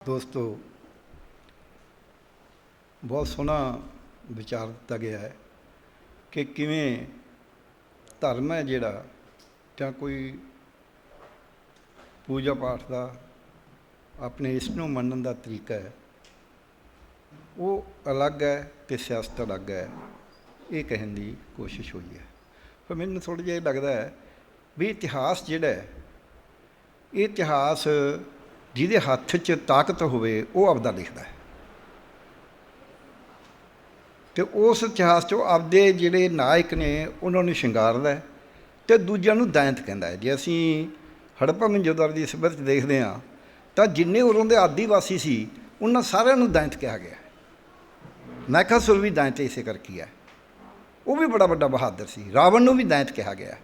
ਦੋਸਤੋ, ਬਹੁਤ ਸੋਹਣਾ ਵਿਚਾਰ ਦਿੱਤਾ ਗਿਆ ਹੈ ਕਿ ਕਿਵੇਂ ਧਰਮ ਹੈ ਜਿਹੜਾ ਜਾਂ ਕੋਈ ਪੂਜਾ ਪਾਠ ਦਾ ਆਪਣੇ ਇਸ ਨੂੰ ਮੰਨਣ ਦਾ ਤਰੀਕਾ ਹੈ, ਉਹ ਅਲੱਗ ਹੈ ਤੇ ਸਿਆਸਤ ਅਲੱਗ ਹੈ। ਇਹ ਕਹਿਣ ਦੀ ਕੋਸ਼ਿਸ਼ ਹੋਈ ਹੈ। ਪਰ ਮੈਨੂੰ ਥੋੜ੍ਹਾ ਜਿਹਾ ਇਹ ਲੱਗਦਾ ਹੈ ਵੀ ਇਤਿਹਾਸ ਜਿਹੜਾ ਹੈ, ਇਹ ਇਤਿਹਾਸ ਜਿਹਦੇ ਹੱਥ 'ਚ ਤਾਕਤ ਹੋਵੇ, ਉਹ ਆਪਦਾ ਲਿਖਦਾ ਹੈ। ਤੇ ਉਸ ਇਤਿਹਾਸ 'ਚੋਂ ਆਪਦੇ ਜਿਹੜੇ ਨਾਇਕ ਨੇ, ਉਹਨਾਂ ਨੂੰ ਸ਼ਿੰਗਾਰਦਾ ਹੈ ਤੇ ਦੂਜਿਆਂ ਨੂੰ ਦੈਂਤ ਕਹਿੰਦਾ ਹੈ। ਜੇ ਅਸੀਂ ਹੜੱਪਾ ਮਨਜੋਦਰ ਦੀ ਸਭਿਅਤਾ 'ਚ ਦੇਖਦੇ ਹਾਂ, ਤਾਂ ਜਿੰਨੇ ਉਰੋਂ ਦੇ ਆਦੀਵਾਸੀ ਸੀ, ਉਹਨਾਂ ਸਾਰਿਆਂ ਨੂੰ ਦੈਂਤ ਕਿਹਾ ਗਿਆ ਮੈਕਾਸੁਰ ਵੀ ਦੈਂਤ ਇਸੇ ਕਰਕੇ ਹੈ। ਉਹ ਵੀ ਬੜਾ ਵੱਡਾ ਬਹਾਦਰ ਸੀ। ਰਾਵਣ ਨੂੰ ਵੀ ਦੈਂਤ ਕਿਹਾ ਗਿਆ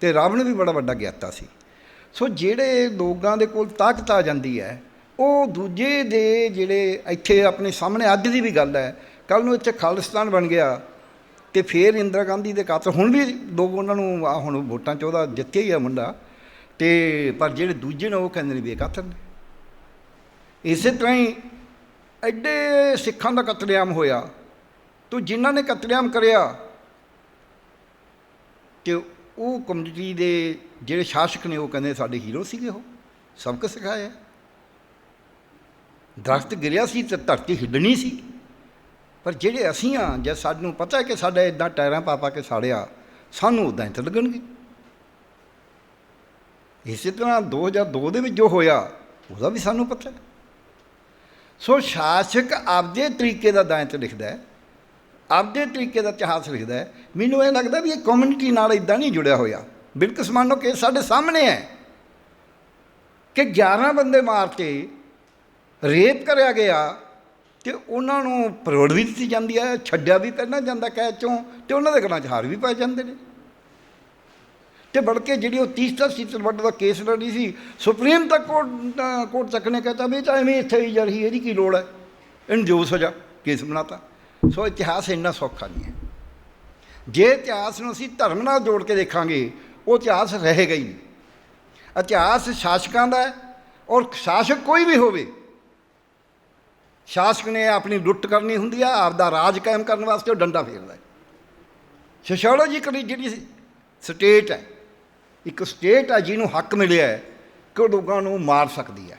ਤੇ ਰਾਵਣ ਵੀ ਬੜਾ ਵੱਡਾ ਗਿਆਤਾ ਸੀ। ਸੋ ਜਿਹੜੇ ਲੋਕਾਂ ਦੇ ਕੋਲ ਤਾਕਤ ਆ ਜਾਂਦੀ ਹੈ, ਉਹ ਦੂਜੇ ਦੇ ਜਿਹੜੇ ਇੱਥੇ ਆਪਣੇ ਸਾਹਮਣੇ ਅੱਜ ਦੀ ਵੀ ਗੱਲ ਹੈ। ਕੱਲ ਨੂੰ ਇੱਥੇ ਖਾਲਿਸਤਾਨ ਬਣ ਗਿਆ ਤੇ ਫਿਰ ਇੰਦਰਾ ਗਾਂਧੀ ਦੇ ਕਾਤਲ। ਹੁਣ ਵੀ ਲੋਕ ਉਹਨਾਂ ਨੂੰ ਆ ਹੁਣ ਵੋਟਾਂ 'ਚ ਉਹਦਾ ਜਿੱਤਿਆ ਹੀ ਆ ਮੁੰਡਾ। ਤੇ ਪਰ ਜਿਹੜੇ ਦੂਜੇ ਨੇ ਉਹ ਕਹਿੰਦੇ ਨੇ ਵੀ ਨੇ। ਇਸੇ ਤਰ੍ਹਾਂ ਹੀ ਐਡੇ ਸਿੱਖਾਂ ਦਾ ਕਤਲੇਆਮ ਹੋਇਆ। ਤੋ ਜਿਨ੍ਹਾਂ ਨੇ ਕਤਲੇਆਮ ਕਰਿਆ, ਤੇ ਉਹ ਕਮਿਊਨਿਟੀ ਦੇ ਜਿਹੜੇ ਸ਼ਾਸਕ ਨੇ, ਉਹ ਕਹਿੰਦੇ ਸਾਡੇ ਹੀਰੋ ਸੀਗੇ ਉਹ। ਸਬਕ ਸਿਖਾਇਆ। ਦਰਖਤ ਗਿਰਿਆ ਸੀ ਤੇ ਧਰਤੀ ਹਿੱਲਣੀ ਸੀ। ਪਰ ਜਿਹੜੇ ਅਸੀਂ ਆ ਜੇ ਸਾਨੂੰ ਪਤਾ ਕਿ ਸਾਡਾ ਇਦਾਂ ਟਾਇਰਾਂ ਪਾ ਪਾ ਕੇ ਸਾੜਿਆ, ਸਾਨੂੰ ਉਦਾਂ ਹੀ ਲੱਗਣਗੇ। ਇਸੇ ਤਰ੍ਹਾਂ 2002 ਦੇ ਵਿੱਚ ਜੋ ਹੋਇਆ, ਉਹਦਾ ਵੀ ਸਾਨੂੰ ਪਤਾ ਸੋ ਸ਼ਾਸਕ ਆਪਦੇ ਤਰੀਕੇ ਦਾ ਦਾਇਤ ਲਿਖਦਾ ਹੈ। ਆਪਦੇ ਤਰੀਕੇ ਦਾ ਇਤਿਹਾਸ ਲਿਖਦਾ ਹੈ। ਮੈਨੂੰ ਇਹ ਲੱਗਦਾ ਵੀ ਇਹ ਕਮਿਊਨਿਟੀ ਨਾਲ ਇਦਾਂ ਨਹੀਂ ਜੁੜਿਆ ਹੋਇਆ। ਬਿਲਕੁਲ ਮਾਨੋ ਕਿ ਸਾਡੇ ਸਾਹਮਣੇ ਹੈ ਕਿ 11 ਬੰਦੇ ਮਾਰਤੇ ਰੇਪ ਕਰਿਆ ਗਿਆ ਤੇ ਉਹਨਾਂ ਨੂੰ ਪਰੋੜ ਵੀ ਦਿੱਤੀ ਜਾਂਦੀ ਹੈ, ਛੱਡਿਆ ਵੀ ਪਹਿਲਾਂ ਜਾਂਦਾ ਕੈਦ ਚੋਂ ਤੇ ਉਹਨਾਂ ਦੇ ਗਲਾਂ 'ਚ ਹਾਰ ਵੀ ਪੈ ਜਾਂਦੇ ਨੇ। ਤੇ ਬਲਕਿ ਜਿਹੜੀ ਉਹ ਤੀਸਰਾ ਸੀਤਲ ਵੱਡ ਦਾ ਕੇਸ ਲੜੀ ਸੀ, ਸੁਪਰੀਮ ਤੱਕ ਕੋਰਟ ਕੋਰਟ ਤੱਕ ਨੇ ਕਹਤਾ ਵੀ ਤਾਂ ਐਵੇਂ ਇੱਥੇ ਹੀ ਜਰਹੀ ਇਹਦੀ ਕੀ ਲੋੜ ਹੈ? ਇਹਨੂੰ ਜੋ ਸਜ਼ਾ ਕੇਸ ਬਣਾਤਾ। ਸੋ ਇਤਿਹਾਸ ਇੰਨਾ ਸੌਖਾ ਨਹੀਂ ਹੈ। ਜੇ ਇਤਿਹਾਸ ਨੂੰ ਅਸੀਂ ਧਰਮ ਨਾਲ ਜੋੜ ਕੇ ਦੇਖਾਂਗੇ, ਉਹ ਇਤਿਹਾਸ ਰਹੇਗਾ ਹੀ ਨਹੀਂ। ਇਤਿਹਾਸ ਸ਼ਾਸਕਾਂ ਦਾ ਹੈ ਔਰ ਸ਼ਾਸਕ ਕੋਈ ਵੀ ਹੋਵੇ, ਸ਼ਾਸਕ ਨੇ ਆਪਣੀ ਲੁੱਟ ਕਰਨੀ ਹੁੰਦੀ ਆ, ਆਪਦਾ ਰਾਜ ਕਾਇਮ ਕਰਨ ਵਾਸਤੇ ਉਹ ਡੰਡਾ ਫੇਰਦਾ ਹੈ। ਸੋਸ਼ੀਓਲੋਜੀਕਲੀ ਜਿਹੜੀ ਸਟੇਟ ਹੈ, ਇੱਕ ਸਟੇਟ ਹੈ ਜਿਹਨੂੰ ਹੱਕ ਮਿਲਿਆ ਹੈ ਕਿ ਉਹ ਲੋਕਾਂ ਨੂੰ ਮਾਰ ਸਕਦੀ ਹੈ।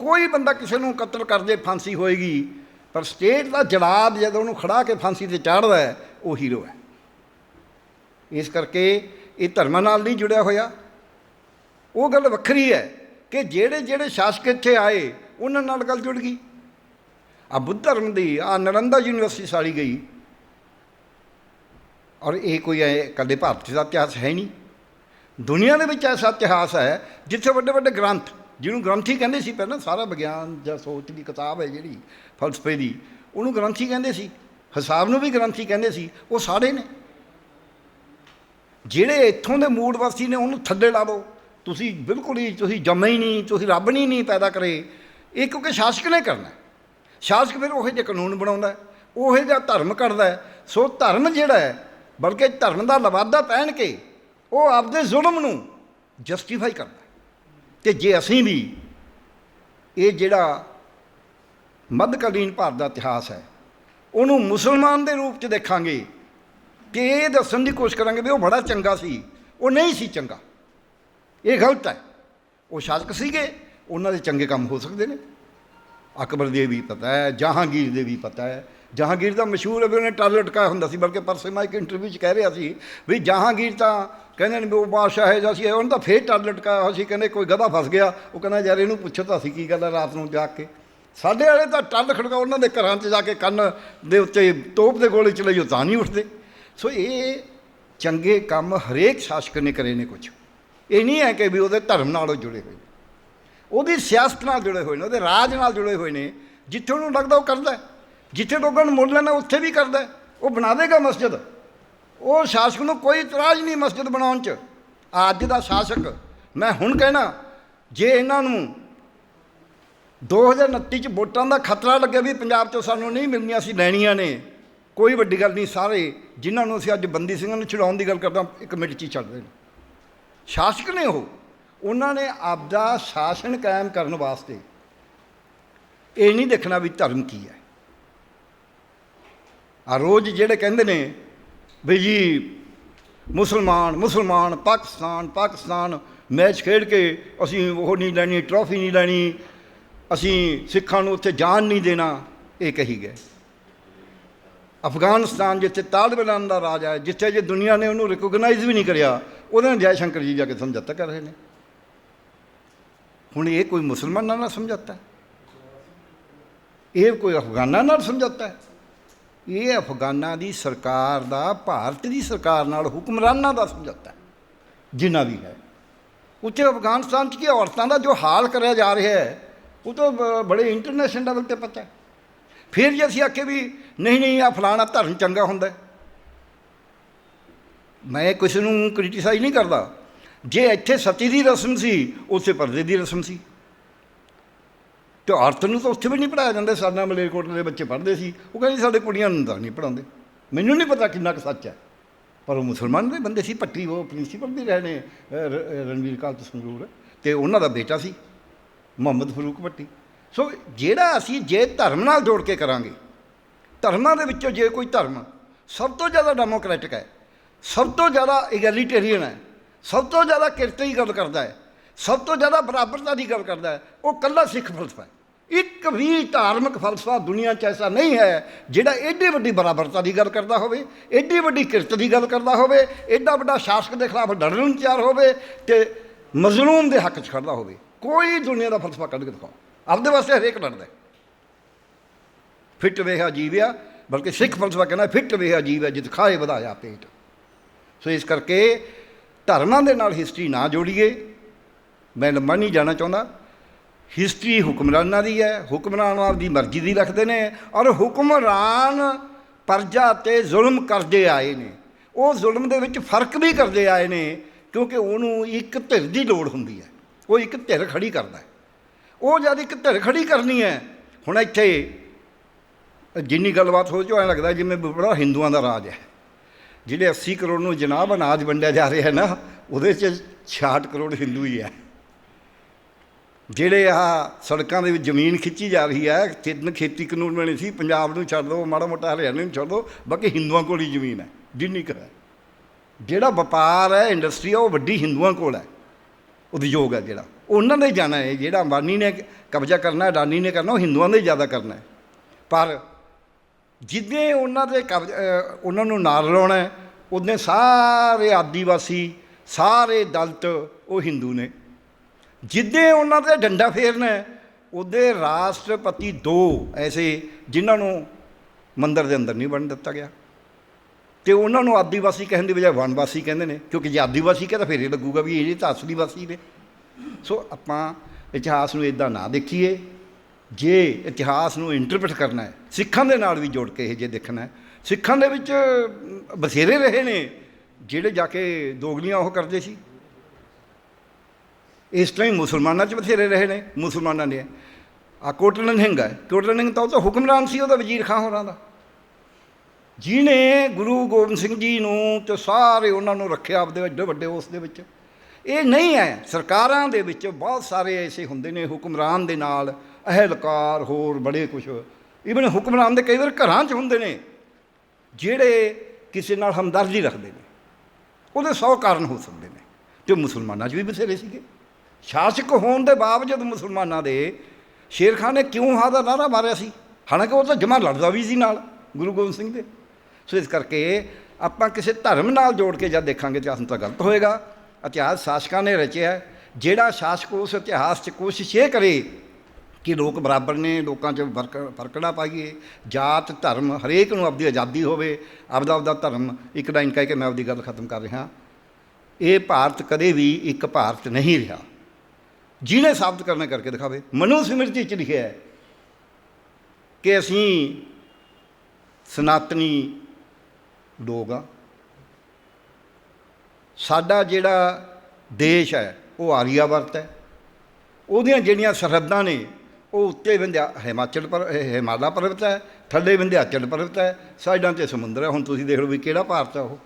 ਕੋਈ ਬੰਦਾ ਕਿਸੇ ਨੂੰ ਕਤਲ ਕਰਦੇ ਫਾਂਸੀ ਹੋਏਗੀ ਪਰ ਸਟੇਟ ਦਾ ਜਲਾਦ ਜਦੋਂ ਉਹਨੂੰ ਖੜਾ ਕੇ ਫਾਂਸੀ ਤੇ ਚਾੜਦਾ ਹੈ, ਉਹ ਹੀਰੋ ਹੈ। ਇਸ ਕਰਕੇ ਇਹ ਧਰਮਾਂ ਨਾਲ ਨਹੀਂ ਜੁੜਿਆ ਹੋਇਆ। ਉਹ ਗੱਲ ਵੱਖਰੀ ਹੈ ਕਿ ਜਿਹੜੇ ਜਿਹੜੇ ਸ਼ਾਸਕ ਇੱਥੇ ਆਏ, ਉਹਨਾਂ ਨਾਲ ਗੱਲ ਜੁੜ ਗਈ। ਆ ਬੁੱਧ ਧਰਮ ਦੀ ਆ ਨਰੰਦਾ ਯੂਨੀਵਰਸਿਟੀ ਸਾੜੀ ਗਈ। ਔਰ ਇਹ ਕੋਈ ਐ ਕਦੇ ਭਾਰਤ ਦਾ ਇਤਿਹਾਸ ਹੈ ਨਹੀਂ। ਦੁਨੀਆ ਦੇ ਵਿੱਚ ਐਸਾ ਇਤਿਹਾਸ ਹੈ ਜਿੱਥੇ ਵੱਡੇ ਵੱਡੇ ਗ੍ਰੰਥ ਜਿਹਨੂੰ ਗ੍ਰੰਥੀ ਕਹਿੰਦੇ ਸੀ ਪਹਿਲਾਂ ਸਾਰਾ ਵਿਗਿਆਨ ਜਾਂ ਸੋਚ ਦੀ ਕਿਤਾਬ ਹੈ ਜਿਹੜੀ, ਫਲਸਫੇ ਦੀ, ਉਹਨੂੰ ਗ੍ਰੰਥੀ ਕਹਿੰਦੇ ਸੀ। ਹਿਸਾਬ ਨੂੰ ਵੀ ਗ੍ਰੰਥੀ ਕਹਿੰਦੇ ਸੀ, ਉਹ ਸਾਰੇ ਨੇ। ਜਿਹੜੇ ਇੱਥੋਂ ਦੇ ਮੂਡ ਵਾਸੀ ਨੇ, ਉਹਨੂੰ ਥੱਲੇ ਲਾ ਦਿਓ। ਤੁਸੀਂ ਬਿਲਕੁਲ ਹੀ, ਤੁਸੀਂ ਜੰਮੇ ਹੀ ਨਹੀਂ, ਤੁਸੀਂ ਰੱਬ ਨਹੀਂ ਨਹੀਂ ਪੈਦਾ ਕਰੇ। ਇਹ ਕਿਉਂਕਿ ਸ਼ਾਸਕ ਨੇ ਕਰਨਾ। ਸ਼ਾਸਕ ਫਿਰ ਉਹੋ ਜਿਹੇ ਕਾਨੂੰਨ ਬਣਾਉਂਦਾ ਉਹੋ ਜਿਹਾ ਧਰਮ ਕਰਦਾ ਸੋ ਧਰਮ ਜਿਹੜਾ ਹੈ, ਬਲਕਿ ਧਰਮ ਦਾ ਲਵਾਦਾ ਪਹਿਨ ਕੇ, ਉਹ ਆਪਦੇ ਜ਼ੁਲਮ ਨੂੰ ਜਸਟੀਫਾਈ ਕਰਦਾ ਤੇ ਜੇ ਅਸੀਂ ਵੀ ਇਹ ਜਿਹੜਾ ਮੱਧਕਾਲੀਨ ਭਾਰਤ ਦਾ ਇਤਿਹਾਸ ਹੈ, ਉਹਨੂੰ ਮੁਸਲਮਾਨ ਦੇ ਰੂਪ 'ਚ ਦੇਖਾਂਗੇ, ਕਿ ਇਹ ਦੱਸਣ ਦੀ ਕੋਸ਼ਿਸ਼ ਕਰਾਂਗੇ ਵੀ ਉਹ ਬੜਾ ਚੰਗਾ ਸੀ, ਉਹ ਨਹੀਂ ਸੀ ਚੰਗਾ। ਇਹ ਗਲਤ ਹੈ। ਉਹ ਸ਼ਾਸਕ ਸੀਗੇ, ਉਹਨਾਂ ਦੇ ਚੰਗੇ ਕੰਮ ਹੋ ਸਕਦੇ ਨੇ। ਅਕਬਰ ਦੇ ਵੀ ਪਤਾ ਹੈ, ਜਹਾਂਗੀਰ ਦੇ ਵੀ ਪਤਾ ਹੈ। ਜਹਾਂਗੀਰ ਦਾ ਮਸ਼ਹੂਰ ਹੈ ਵੀ ਉਹਨੇ ਟਾਲ ਲਟਕਾਇਆ ਹੁੰਦਾ ਸੀ, ਬਲਕਿ ਪਰਸੇ ਮੈਂ ਇੱਕ ਇੰਟਰਵਿਊ 'ਚ ਕਹਿ ਰਿਹਾ ਸੀ ਵੀ ਜਹਾਂਗੀਰ ਤਾਂ ਕਹਿੰਦੇ ਨੇ ਵੀ ਉਹ ਬਾਦਸ਼ਾਹ ਹੈ ਸੀ, ਉਹਨੇ ਤਾਂ ਫੇਰ ਟੱਲ ਲਟਕਾਇਆ ਸੀ, ਕਹਿੰਦੇ ਕੋਈ ਗਧਾ ਫਸ ਗਿਆ। ਉਹ ਕਹਿੰਦਾ, ਯਾਰ ਇਹਨੂੰ ਪੁੱਛੋ ਤਾਂ ਸੀ ਕੀ ਗੱਲ ਹੈ ਰਾਤ ਨੂੰ ਜਾ ਕੇ। ਸਾਡੇ ਵਾਲੇ ਤਾਂ ਟੱਲ ਖੜਕਾ ਉਹਨਾਂ ਦੇ ਘਰਾਂ 'ਚ ਜਾ ਕੇ ਕੰਨ ਦੇ ਉੱਤੇ ਤੋਪ ਦੇ ਗੋਲੇ ਚਲਾਈ, ਉਹ ਤਾਂ ਨਹੀਂ ਉੱਠਦੇ। ਸੋ ਇਹ ਚੰਗੇ ਕੰਮ ਹਰੇਕ ਸ਼ਾਸਕ ਨੇ ਕਰੇ ਨੇ ਕੁਝ ਇਹ ਨਹੀਂ ਹੈ ਕਿ ਵੀ ਉਹਦੇ ਧਰਮ ਨਾਲ ਉਹ ਜੁੜੇ ਹੋਏ ਨੇ। ਉਹਦੀ ਸਿਆਸਤ ਨਾਲ ਜੁੜੇ ਹੋਏ ਨੇ, ਉਹਦੇ ਰਾਜ ਨਾਲ ਜੁੜੇ ਹੋਏ ਨੇ। ਜਿੱਥੇ ਉਹਨੂੰ ਲੱਗਦਾ ਉਹ ਕਰਦਾ ਜਿੱਥੇ ਲੋਕਾਂ ਨੂੰ ਮੁੱਲ ਲੈਣਾ, ਉੱਥੇ ਵੀ ਕਰਦਾ ਉਹ ਬਣਾ ਦੇਗਾ ਮਸਜਿਦ। ਉਹ ਸ਼ਾਸਕ ਨੂੰ ਕੋਈ ਇਤਰਾਜ਼ ਨਹੀਂ ਮਸਜਿਦ ਬਣਾਉਣ 'ਚ। ਅੱਜ ਦਾ ਸ਼ਾਸਕ। ਮੈਂ ਹੁਣ ਕਹਿਣਾ, ਜੇ ਇਹਨਾਂ ਨੂੰ 2029 ਚ ਵੋਟਾਂ ਦਾ ਖਤਰਾ ਲੱਗਿਆ ਵੀ ਪੰਜਾਬ 'ਚੋਂ ਸਾਨੂੰ ਨਹੀਂ ਮਿਲਣੀਆਂ ਸੀ ਲੈਣੀਆਂ ਨੇ, ਕੋਈ ਵੱਡੀ ਗੱਲ ਨਹੀਂ ਸਾਰੇ ਜਿਨ੍ਹਾਂ ਨੂੰ ਅਸੀਂ ਅੱਜ ਬੰਦੀ ਸਿੰਘਾਂ ਨੂੰ ਛੁਡਾਉਣ ਦੀ ਗੱਲ ਕਰਦਾ, ਇੱਕ ਮਿੰਟ 'ਚ ਹੀ ਛੱਡਦੇ ਨੇ ਸ਼ਾਸਕ ਨੇ ਉਹ, ਉਹਨਾਂ ਨੇ ਆਪਦਾ ਸ਼ਾਸਨ ਕਾਇਮ ਕਰਨ ਵਾਸਤੇ ਇਹ ਨਹੀਂ ਦੇਖਣਾ ਵੀ ਧਰਮ ਕੀ ਹੈ। ਆ ਰੋਜ਼ ਜਿਹੜੇ ਕਹਿੰਦੇ ਨੇ ਵੀ ਜੀ, ਮੁਸਲਮਾਨ ਮੁਸਲਮਾਨ, ਪਾਕਿਸਤਾਨ ਪਾਕਿਸਤਾਨ, ਮੈਚ ਖੇਡ ਕੇ ਅਸੀਂ ਉਹ ਨਹੀਂ ਲੈਣੀ, ਟਰੋਫੀ ਨਹੀਂ ਲੈਣੀ, ਅਸੀਂ ਸਿੱਖਾਂ ਨੂੰ ਉੱਥੇ ਜਾਨ ਨਹੀਂ ਦੇਣਾ, ਇਹ ਕਹੀ ਗਏ। ਅਫਗਾਨਿਸਤਾਨ ਜਿੱਥੇ ਤਾਲਿਬਾਨ ਦਾ ਰਾਜ ਹੈ, ਜਿੱਥੇ ਜੇ ਦੁਨੀਆ ਨੇ ਉਹਨੂੰ ਰਿਕੋਗਨਾਈਜ਼ ਵੀ ਨਹੀਂ ਕਰਿਆ, ਉਹਦੇ ਨਾਲ ਜੈ ਸ਼ੰਕਰ ਜੀ ਜਾ ਕੇ ਸਮਝੌਤਾ ਕਰ ਰਹੇ ਨੇ। ਹੁਣ ਇਹ ਕੋਈ ਮੁਸਲਮਾਨਾਂ ਨਾਲ ਸਮਝੌਤਾ ਇਹ ਕੋਈ ਅਫਗਾਨਾਂ ਨਾਲ ਸਮਝੌਤਾ ਹੈ? ਇਹ ਅਫਗਾਨਾਂ ਦੀ ਸਰਕਾਰ ਦਾ, ਭਾਰਤ ਦੀ ਸਰਕਾਰ ਨਾਲ ਹੁਕਮਰਾਨਾਂ ਦਾ ਸਮਝੌਤਾ ਜਿੰਨਾ ਵੀ ਹੈ। ਉੱਥੇ ਅਫਗਾਨਿਸਤਾਨ 'ਚ ਕੀ ਔਰਤਾਂ ਦਾ ਜੋ ਹਾਲ ਕਰਿਆ ਜਾ ਰਿਹਾ ਹੈ, ਉਹ ਤਾਂ ਬ- ਬੜੇ ਇੰਟਰਨੈਸ਼ਨਲ ਲੈਵਲ ਤੇ ਪਤਾ ਹੈ। ਫਿਰ ਜੇ ਅਸੀਂ ਆਖੇ ਵੀ ਨਹੀਂ ਨਹੀਂ ਆ ਫਲਾਣਾ ਧਰਮ ਚੰਗਾ ਹੁੰਦਾ ਮੈਂ ਕਿਸੇ ਨੂੰ ਕ੍ਰਿਟਿਸਾਈਜ਼ ਨਹੀਂ ਕਰਦਾ। ਜੇ ਇੱਥੇ ਸਤੀ ਦੀ ਰਸਮ ਸੀ ਉੱਥੇ ਪਰਦੇ ਦੀ ਰਸਮ ਸੀ। ਤੇ ਔਰਤ ਨੂੰ ਤਾਂ ਉੱਥੇ ਵੀ ਨਹੀਂ ਪੜਾਇਆ ਜਾਂਦਾ। ਸਾਡਾ ਮਲੇਰਕੋਟਲੇ ਦੇ ਬੱਚੇ ਪੜ੍ਹਦੇ ਸੀ। ਉਹ ਕਹਿੰਦੇ ਸਾਡੇ ਕੁੜੀਆਂ ਨੂੰ ਤਾਂ ਨਹੀਂ ਪੜਾਉਂਦੇ ਮੈਨੂੰ ਨਹੀਂ ਪਤਾ ਕਿੰਨਾ ਕੁ ਸੱਚ ਹੈ। ਪਰ ਉਹ ਮੁਸਲਮਾਨ ਦੇ ਬੰਦੇ ਸੀ ਪੱਟੀ ਉਹ ਪ੍ਰਿੰਸੀਪਲ ਵੀ ਰਹੇ ਨੇ ਰ- ਰਣਵੀਰ ਕਾਲਤ ਸੰਗਰੂਰ। ਤੇ ਉਹਨਾਂ ਦਾ ਬੇਟਾ ਸੀ, ਮੁਹੰਮਦ ਫਰੂਕ ਭੱਟੀ। ਸੋ ਜਿਹੜਾ ਅਸੀਂ ਜੇ ਧਰਮ ਨਾਲ ਜੋੜ ਕੇ ਕਰਾਂਗੇ, ਧਰਮਾਂ ਦੇ ਵਿੱਚੋਂ ਜੇ ਕੋਈ ਧਰਮ ਸਭ ਤੋਂ ਜ਼ਿਆਦਾ ਡੈਮੋਕ੍ਰੈਟਿਕ ਹੈ, ਸਭ ਤੋਂ ਜ਼ਿਆਦਾ ਇਗੈਲੀਟੇਰੀਅਨ ਹੈ, ਸਭ ਤੋਂ ਜ਼ਿਆਦਾ ਕਿਰਤ ਦੀ ਗੱਲ ਕਰਦਾ ਹੈ, ਸਭ ਤੋਂ ਜ਼ਿਆਦਾ ਬਰਾਬਰਤਾ ਦੀ ਗੱਲ ਕਰਦਾ ਹੈ, ਉਹ ਕੱਲਾ ਸਿੱਖ ਫਲਸਫਾ ਹੈ। ਇੱਕ ਵੀ ਧਾਰਮਿਕ ਫਲਸਫਾ ਦੁਨੀਆ 'ਚ ਐਸਾ ਨਹੀਂ ਹੈ ਜਿਹੜਾ ਏਡੀ ਵੱਡੀ ਬਰਾਬਰਤਾ ਦੀ ਗੱਲ ਕਰਦਾ ਹੋਵੇ ਐਡੀ ਵੱਡੀ ਕਿਰਤ ਦੀ ਗੱਲ ਕਰਦਾ ਹੋਵੇ ਐਡਾ ਵੱਡਾ ਸ਼ਾਸਕ ਦੇ ਖਿਲਾਫ ਲੜਨ ਨੂੰ ਤਿਆਰ ਹੋਵੇ ਤੇ ਮਜ਼ਲੂਮ ਦੇ ਹੱਕ 'ਚ ਖੜਦਾ ਹੋਵੇ। ਕੋਈ ਦੁਨੀਆ ਦਾ ਫਲਸਫਾ ਕੱਢ ਕੇ ਦਿਖਾਓ। ਆਪਦੇ ਵਾਸਤੇ ਹਰੇਕ ਲੜਦਾ ਫਿੱਟ ਵੇਹਾ ਜੀਵਿਆ ਬਲਕਿ ਸਿੱਖ ਫਲਸਫਾ ਕਹਿੰਦਾ ਫਿੱਟ ਵੇਹਾ ਜੀਵਿਆ ਜਿਤ ਖਾਏ ਵਧਾਇਆ ਪੇਟ। ਸੋ ਇਸ ਕਰਕੇ ਧਰਮਾਂ ਦੇ ਨਾਲ ਹਿਸਟਰੀ ਨਾ ਜੋੜੀਏ। ਮੈਂ ਲੰਮਾ ਨਹੀਂ ਜਾਣਾ ਚਾਹੁੰਦਾ ਹਿਸਟਰੀ ਹੁਕਮਰਾਨਾਂ ਦੀ ਹੈ, ਹੁਕਮਰਾਨ ਦੀ ਮਰਜ਼ੀ ਦੀ ਰੱਖਦੇ ਨੇ ਔਰ ਹੁਕਮਰਾਨ ਪਰਜਾ ਤੇ ਜ਼ੁਲਮ ਕਰਦੇ ਆਏ ਨੇ। ਉਹ ਜ਼ੁਲਮ ਦੇ ਵਿੱਚ ਫ਼ਰਕ ਵੀ ਕਰਦੇ ਆਏ ਨੇ ਕਿਉਂਕਿ ਉਹਨੂੰ ਇੱਕ ਧਿਰ ਦੀ ਲੋੜ ਹੁੰਦੀ ਹੈ। ਉਹ ਇੱਕ ਧਿਰ ਖੜੀ ਕਰਦਾ ਹੈ। ਉਹ ਜਦ ਇੱਕ ਧਿਰ ਖੜੀ ਕਰਨੀ ਹੈ, ਹੁਣ ਇੱਥੇ ਜਿੰਨੀ ਗੱਲਬਾਤ ਹੋ ਜੋ ਐਂ ਲੱਗਦਾ ਜਿਵੇਂ ਬੜਾ ਹਿੰਦੂਆਂ ਦਾ ਰਾਜ ਹੈ। ਜਿਹੜੇ 80 ਕਰੋੜ ਨੂੰ ਜਨਾਬ ਅਨਾਜ ਵੰਡਿਆ ਜਾ ਰਿਹਾ ਹੈ ਨਾ, ਉਹਦੇ 'ਚ 66 ਕਰੋੜ ਹਿੰਦੂ ਹੀ ਹੈ। ਜਿਹੜੇ ਆ ਸੜਕਾਂ ਦੇ ਵਿੱਚ ਜ਼ਮੀਨ ਖਿੱਚੀ ਜਾ ਰਹੀ ਹੈ ਤਿੰਨ ਖੇਤੀ ਕਾਨੂੰਨ ਬਣੇ ਸੀ, ਪੰਜਾਬ ਨੂੰ ਛੱਡ ਦਿਓ ਮਾੜਾ ਮੋਟਾ ਹਰਿਆਣੇ ਨੂੰ ਛੱਡ ਦਿਓ ਬਾਕੀ ਹਿੰਦੂਆਂ ਕੋਲ ਹੀ ਜ਼ਮੀਨ ਹੈ, ਜਿੰਨੀ ਕੁ ਜਿਹੜਾ ਵਪਾਰ ਹੈ, ਇੰਡਸਟਰੀ ਹੈ, ਉਹ ਵੱਡੀ ਹਿੰਦੂਆਂ ਕੋਲ ਹੈ, ਉਦਯੋਗ ਹੈ ਜਿਹੜਾ। ਉਹਨਾਂ ਨੇ ਜਾਣਾ ਹੈ, ਜਿਹੜਾ ਅੰਬਾਨੀ ਨੇ ਕਬਜ਼ਾ ਕਰਨਾ ਅਡਾਨੀ ਨੇ ਕਰਨਾ, ਉਹ ਹਿੰਦੂਆਂ ਨੇ ਜ਼ਿਆਦਾ ਕਰਨਾ ਹੈ। ਪਰ ਜਿੱਦੇ ਉਹਨਾਂ ਦੇ ਕਬਜ਼ ਉਹਨਾਂ ਨੂੰ ਨਾਲ ਲਾਉਣਾ ਹੈ, ਉਹਨੇ ਸਾਰੇ ਆਦੀਵਾਸੀ, ਸਾਰੇ ਦਲਤ, ਉਹ ਹਿੰਦੂ ਨੇ ਜਿੱਦੇ ਉਹਨਾਂ ਦੇ ਡੰਡਾ ਫੇਰਨਾ ਉਹਦੇ ਰਾਸ਼ਟਰਪਤੀ ਦੋ ਐਸੇ ਜਿਨ੍ਹਾਂ ਨੂੰ ਮੰਦਰ ਦੇ ਅੰਦਰ ਨਹੀਂ ਵੜਨ ਦਿੱਤਾ ਗਿਆ। ਤੇ ਉਹਨਾਂ ਨੂੰ ਆਦੀਵਾਸੀ ਕਹਿਣ ਦੀ ਬਜਾਏ ਵਨਵਾਸੀ ਕਹਿੰਦੇ ਨੇ ਕਿਉਂਕਿ ਜੇ ਆਦੀਵਾਸੀ ਕਹੇ ਤਾਂ ਫਿਰ ਇਹ ਲੱਗੂਗਾ ਵੀ ਇਹ ਤਾਂ ਅਸਲੀ ਵਾਸੀ ਨੇ। ਸੋ ਆਪਾਂ ਇਤਿਹਾਸ ਨੂੰ ਇਦਾਂ ਨਾ ਦੇਖੀਏ। ਜੇ ਇਤਿਹਾਸ ਨੂੰ ਇੰਟਰਪ੍ਰੀਟ ਕਰਨਾ ਹੈ ਸਿੱਖਾਂ ਦੇ ਨਾਲ ਵੀ ਜੋੜ ਕੇ ਇਹ ਜੇ ਦੇਖਣਾ ਹੈ ਸਿੱਖਾਂ ਦੇ ਵਿੱਚ ਅਮ, ਰਹੇ ਨੇ ਜਿਹੜੇ ਜਾ ਕੇ ਦੋਗਲੀਆਂ ਉਹ ਕਰਦੇ ਸੀ। ਇਸ ਤਰ੍ਹਾਂ ਹੀ ਮੁਸਲਮਾਨਾਂ 'ਚ ਬਥੇਰੇ ਰਹੇ ਨੇ, ਮੁਸਲਮਾਨਾਂ ਨੇ। ਆ ਕੋਟਲਨ ਹਿੰਗ ਹੈ। ਕੋਟਲਨ ਹਿੰਗ ਤਾਂ ਉਹ ਤਾਂ ਹੁਕਮਰਾਨ ਸੀ, ਉਹਦਾ ਵਜ਼ੀਰ ਖਾਂ ਹੋਰਾਂ ਦਾ। ਜਿਹਨੇ ਗੁਰੂ ਗੋਬਿੰਦ ਸਿੰਘ ਜੀ ਨੂੰ ਤੇ ਸਾਰੇ ਉਹਨਾਂ ਨੂੰ ਰੱਖਿਆ ਆਪਦੇ ਵੱਡੇ ਵੱਡੇ ਉਸ ਦੇ ਵਿੱਚ। ਇਹ ਨਹੀਂ ਹੈ। ਸਰਕਾਰਾਂ ਦੇ ਵਿੱਚ ਬਹੁਤ ਸਾਰੇ ਐਸੇ ਹੁੰਦੇ ਨੇ ਹੁਕਮਰਾਨ ਦੇ ਨਾਲ, ਅਹਿਲਕਾਰ ਹੋਰ ਬੜੇ ਕੁਝ ਇਵਨ ਹੁਕਮਰਾਨ ਦੇ ਕਈ ਵਾਰ ਘਰਾਂ 'ਚ ਹੁੰਦੇ ਨੇ, ਜਿਹੜੇ ਕਿਸੇ ਨਾਲ ਹਮਦਰਦੀ ਰੱਖਦੇ ਨੇ। ਉਹਦੇ 100 ਕਾਰਨ ਹੋ ਸਕਦੇ ਨੇ। ਤੇ ਮੁਸਲਮਾਨਾਂ 'ਚ ਵੀ ਬਥੇਰੇ ਸੀਗੇ। ਸ਼ਾਸਕ ਹੋਣ ਦੇ ਬਾਵਜੂਦ ਮੁਸਲਮਾਨਾਂ ਦੇ ਸ਼ੇਰ ਖਾਨ ਨੇ ਕਿਉਂ ਹਾਂ ਦਾ ਨਾਰਾ ਮਾਰਿਆ ਸੀ? ਹਾਲਾਂਕਿ ਉਹ ਤਾਂ ਜਮਾ ਲੜਦਾ ਵੀ ਸੀ ਨਾਲ, ਗੁਰੂ ਗੋਬਿੰਦ ਸਿੰਘ ਦੇ। ਸੋ ਇਸ ਕਰਕੇ ਆਪਾਂ ਕਿਸੇ ਧਰਮ ਨਾਲ ਜੋੜ ਕੇ ਜਦ ਦੇਖਾਂਗੇ ਤਾਂ ਸਾਨੂੰ ਤਾਂ ਗਲਤ ਹੋਏਗਾ। ਇਤਿਹਾਸ ਸ਼ਾਸਕਾਂ ਨੇ ਰਚਿਆ ਜਿਹੜਾ ਸ਼ਾਸਕ ਉਸ ਇਤਿਹਾਸ 'ਚ ਕੋਸ਼ਿਸ਼ ਇਹ ਕਰੇ ਕਿ ਲੋਕ ਬਰਾਬਰ ਨੇ, ਲੋਕਾਂ 'ਚ ਫ਼ਰਕ ਫਰਕੜਾ ਪਾਈਏ, ਜਾਤ, ਧਰਮ ਹਰੇਕ ਨੂੰ ਆਪਦੀ ਆਜ਼ਾਦੀ ਹੋਵੇ, ਆਪਦਾ ਆਪਦਾ ਧਰਮ ਇੱਕ ਲਾਈਨ ਕਹਿ ਕੇ ਮੈਂ ਆਪਦੀ ਗੱਲ ਖਤਮ ਕਰ ਰਿਹਾ। ਇਹ ਭਾਰਤ ਕਦੇ ਵੀ ਇੱਕ ਭਾਰਤ ਨਹੀਂ ਰਿਹਾ। ਜਿਹਨੇ ਸਾਬਤ ਕਰਨਾ ਕਰਕੇ ਦਿਖਾਵੇ। ਮਨੂ ਸਮ੍ਰਿਤੀ 'ਚ ਲਿਖਿਆ ਹੈ ਕਿ ਅਸੀਂ ਸਨਾਤਨੀ ਲੋਕ ਆ ਸਾਡਾ ਜਿਹੜਾ ਦੇਸ਼ ਹੈ, ਉਹ ਆਰੀਆਵਰਤ ਹੈ। ਉਹਦੀਆਂ ਜਿਹੜੀਆਂ ਸਰਹੱਦਾਂ ਨੇ, ਉਹ ਉੱਤੇ ਵਿੰਧਿਆ ਹਿਮਾਚਲ ਪਰ ਹਿਮਾਲਾ ਪਰਬਤ ਹੈ, ਥੱਲੇ ਵਿੰਧਿਆਚਲ ਪਰਬਤ ਹੈ, ਸਾਈਡਾਂ ਤੇ ਸਮੁੰਦਰ ਹੈ। ਹੁਣ ਤੁਸੀਂ ਦੇਖ ਲਓ ਵੀ ਕਿਹੜਾ ਭਾਰਤ ਹੈ ਉਹ।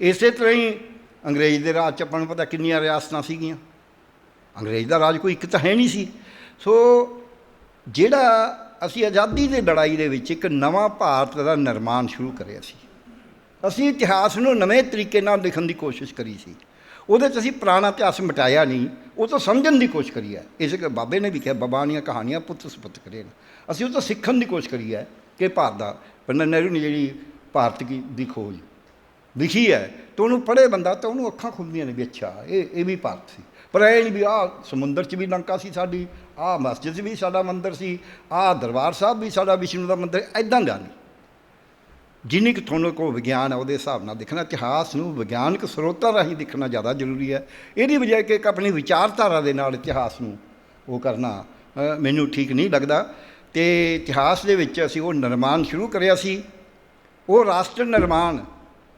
ਇਸੇ ਤਰ੍ਹਾਂ ਹੀ ਅੰਗਰੇਜ਼ ਦੇ ਰਾਜ ਚ ਆਪਾਂ ਨੂੰ ਪਤਾ ਕਿੰਨੀਆਂ ਰਿਆਸਤਾਂ ਸੀਗੀਆਂ। ਅੰਗਰੇਜ਼ ਦਾ ਰਾਜ ਕੋਈ ਇੱਕ ਤਾਂ ਹੈ ਨਹੀਂ ਸੀ। ਸੋ ਜਿਹੜਾ ਅਸੀਂ ਆਜ਼ਾਦੀ ਦੀ ਲੜਾਈ ਦੇ ਵਿੱਚ ਇੱਕ ਨਵਾਂ ਭਾਰਤ ਦਾ ਨਿਰਮਾਣ ਸ਼ੁਰੂ ਕਰਿਆ ਸੀ, ਅਸੀਂ ਇਤਿਹਾਸ ਨੂੰ ਨਵੇਂ ਤਰੀਕੇ ਨਾਲ ਲਿਖਣ ਦੀ ਕੋਸ਼ਿਸ਼ ਕਰੀ ਸੀ। ਉਹਦੇ 'ਚ ਅਸੀਂ ਪੁਰਾਣਾ ਇਤਿਹਾਸ ਮਿਟਾਇਆ ਨਹੀਂ, ਉਹ ਤੋਂ ਸਮਝਣ ਦੀ ਕੋਸ਼ਿਸ਼ ਕਰੀ ਹੈ। ਇਸ ਕਰਕੇ ਬਾਬੇ ਨੇ ਵੀ ਕਿਹਾ ਬਾਬਾਨੀਆਂ ਕਹਾਣੀਆਂ ਪੁੱਤ ਸੁਪੁੱਤ ਕਰੇ ਅਸੀਂ ਉਹ ਤੋਂ ਸਿੱਖਣ ਦੀ ਕੋਸ਼ਿਸ਼ ਕਰੀ ਹੈ ਕਿ ਭਾਰਤ ਦਾ ਪੰਡਤ ਨਹਿਰੂ ਨੇ ਜਿਹੜੀ ਭਾਰਤ ਕੀ ਦੀ ਖੋਜ ਲਿਖੀ ਹੈ, ਤੇ ਉਹਨੂੰ ਪੜ੍ਹੇ ਬੰਦਾ ਤਾਂ ਉਹਨੂੰ ਅੱਖਾਂ ਖੁੱਲਦੀਆਂ ਨੇ ਵੀ ਅੱਛਾ, ਇਹ ਇਹ ਵੀ ਭਾਰਤ ਸੀ। ਪਰ ਇਹ ਨਹੀਂ ਵੀ ਆਹ ਸਮੁੰਦਰ 'ਚ ਵੀ ਲੰਕਾ ਸੀ ਸਾਡੀ, ਆਹ ਮਸਜਿਦ 'ਚ ਵੀ ਸਾਡਾ ਮੰਦਿਰ ਸੀ, ਆਹ ਦਰਬਾਰ ਸਾਹਿਬ ਵੀ ਸਾਡਾ ਵਿਸ਼ਨੂੰ ਦਾ ਮੰਦਿਰ ਐਦਾਂ ਦਾ ਨਹੀਂ। ਜਿੰਨੀ ਕੁ ਤੁਹਾਨੂੰ ਕੋਲ ਵਿਗਿਆਨ ਹੈ ਉਹਦੇ ਹਿਸਾਬ ਨਾਲ ਦੇਖਣਾ, ਇਤਿਹਾਸ ਨੂੰ ਵਿਗਿਆਨਕ ਸਰੋਤਾਂ ਰਾਹੀਂ ਦੇਖਣਾ ਜ਼ਿਆਦਾ ਜ਼ਰੂਰੀ ਹੈ। ਇਹਦੀ ਬਜਾਏ ਕਿ ਇੱਕ ਆਪਣੀ ਵਿਚਾਰਧਾਰਾ ਦੇ ਨਾਲ ਇਤਿਹਾਸ ਨੂੰ ਉਹ ਕਰਨਾ ਮੈਨੂੰ ਠੀਕ ਨਹੀਂ ਲੱਗਦਾ। ਤੇ ਇਤਿਹਾਸ ਦੇ ਵਿੱਚ ਅਸੀਂ ਉਹ ਨਿਰਮਾਣ ਸ਼ੁਰੂ ਕਰਿਆ ਸੀ। ਉਹ ਰਾਸ਼ਟਰ ਨਿਰਮਾਣ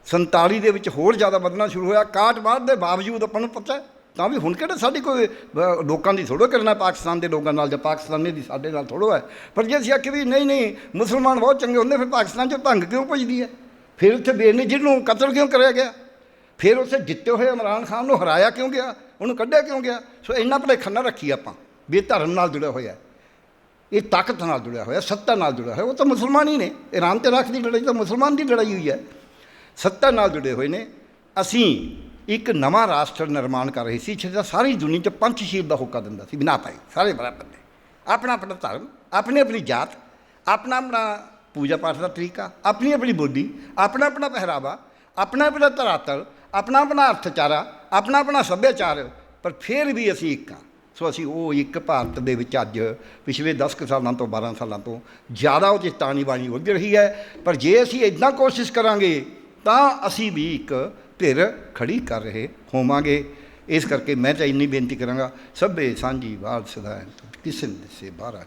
47 ਦੇ ਵਿੱਚ ਹੋਰ ਜ਼ਿਆਦਾ ਵਧਣਾ ਸ਼ੁਰੂ ਹੋਇਆ। ਕਾਟ ਬਾਅਦ ਦੇ ਬਾਵਜੂਦ ਆਪਾਂ ਨੂੰ ਪਤਾ ਹੈ ਤਾਂ ਵੀ ਹੁਣ ਕਿਹੜਾ ਸਾਡੀ ਕੋਈ ਲੋਕਾਂ ਦੀ ਥੋੜੋ ਕਰਨਾ, ਪਾਕਿਸਤਾਨ ਦੇ ਲੋਕਾਂ ਨਾਲ ਜਾਂ ਪਾਕਿਸਤਾਨੀ ਦੀ ਸਾਡੇ ਨਾਲ ਥੋੜੋ ਹੈ। ਪਰ ਜੇ ਅਸੀਂ ਆਖੀਏ ਵੀ ਨਹੀਂ ਨਹੀਂ, ਮੁਸਲਮਾਨ ਬਹੁਤ ਚੰਗੇ ਹੁੰਦੇ, ਫਿਰ ਪਾਕਿਸਤਾਨ 'ਚ ਭੰਗ ਕਿਉਂ ਪੁੱਜਦੀ ਹੈ? ਫਿਰ ਉੱਥੇ ਬੇਨਜ਼ੀਰ ਨੂੰ ਕਤਲ ਕਿਉਂ ਕਰਿਆ ਗਿਆ? ਫਿਰ ਉੱਥੇ ਜਿੱਤੇ ਹੋਏ ਇਮਰਾਨ ਖਾਨ ਨੂੰ ਹਰਾਇਆ ਕਿਉਂ ਗਿਆ? ਉਹਨੂੰ ਕੱਢਿਆ ਕਿਉਂ ਗਿਆ? ਸੋ ਇੰਨਾ ਭੁਲੇਖਾ ਨਾ ਰੱਖੀ ਆਪਾਂ, ਵੀ ਇਹ ਧਰਮ ਨਾਲ ਜੁੜਿਆ ਹੋਇਆ ਇਹ ਤਾਕਤ ਨਾਲ ਜੁੜਿਆ ਹੋਇਆ, ਸੱਤਾ ਨਾਲ ਜੁੜਿਆ ਹੋਇਆ, ਉਹ ਤਾਂ ਮੁਸਲਮਾਨ ਹੀ ਨੇ। ਇਰਾਨ ਤੇ ਰੱਖ ਦੀ ਲੜਾਈ ਤਾਂ ਮੁਸਲਮਾਨ ਦੀ ਲੜਾਈ ਹੋਈ ਹੈ। ਸੱਤਾ ਨਾਲ ਜੁੜੇ ਹੋਏ ਨੇ। ਅਸੀਂ ਇੱਕ ਨਵਾਂ ਰਾਸ਼ਟਰ ਨਿਰਮਾਣ ਕਰ ਰਹੇ ਸੀ ਜਿਹੜਾ ਸਾਰੀ ਦੁਨੀਆ 'ਚ ਪੰਚਸ਼ੀਲ ਦਾ ਹੋਕਾ ਦਿੰਦਾ ਸੀ, ਬਿਨਾ ਪਾਈ ਸਾਰੇ ਬਰਾਬਰ ਨੇ। ਆਪਣਾ ਆਪਣਾ ਧਰਮ, ਆਪਣੀ ਆਪਣੀ ਜਾਤ, ਆਪਣਾ ਆਪਣਾ ਪੂਜਾ ਪਾਠ ਦਾ ਤਰੀਕਾ, ਆਪਣੀ ਆਪਣੀ ਬੋਲੀ, ਆਪਣਾ ਆਪਣਾ ਪਹਿਰਾਵਾ, ਆਪਣਾ ਆਪਣਾ ਧਰਾਤਲ, ਆਪਣਾ ਆਪਣਾ ਅਰਥਚਾਰਾ, ਆਪਣਾ ਆਪਣਾ ਸੱਭਿਆਚਾਰ, ਪਰ ਫਿਰ ਵੀ ਅਸੀਂ ਇੱਕ ਹਾਂ। ਸੋ ਅਸੀਂ ਉਹ ਇੱਕ ਭਾਰਤ ਦੇ ਵਿੱਚ ਅੱਜ, ਪਿਛਲੇ 10 ਕੁ ਸਾਲਾਂ ਤੋਂ 12 ਸਾਲਾਂ ਤੋਂ ਜ਼ਿਆਦਾ ਉਹ 'ਚ ਤਾਣੀ ਬਾਣੀ ਉਲਝ ਰਹੀ ਹੈ। ਪਰ ਜੇ ਅਸੀਂ ਇਦਾਂ ਕੋਸ਼ਿਸ਼ ਕਰਾਂਗੇ, ਤਾਂ ਅਸੀਂ ਵੀ ਇੱਕ ਧਿਰ ਖੜੀ ਕਰ ਰਹੇ ਹੋਵਾਂਗੇ। ਇਸ ਕਰਕੇ ਮੈਂ ਤਾਂ ਇੰਨੀ ਬੇਨਤੀ ਕਰਾਂਗਾ, ਸਭੇ ਸਾਂਝੀ ਬਾਲ ਸਦਾਇ ਕਿਸੇ ਨੇ ਸੇ ਬਾਹਰ ਆ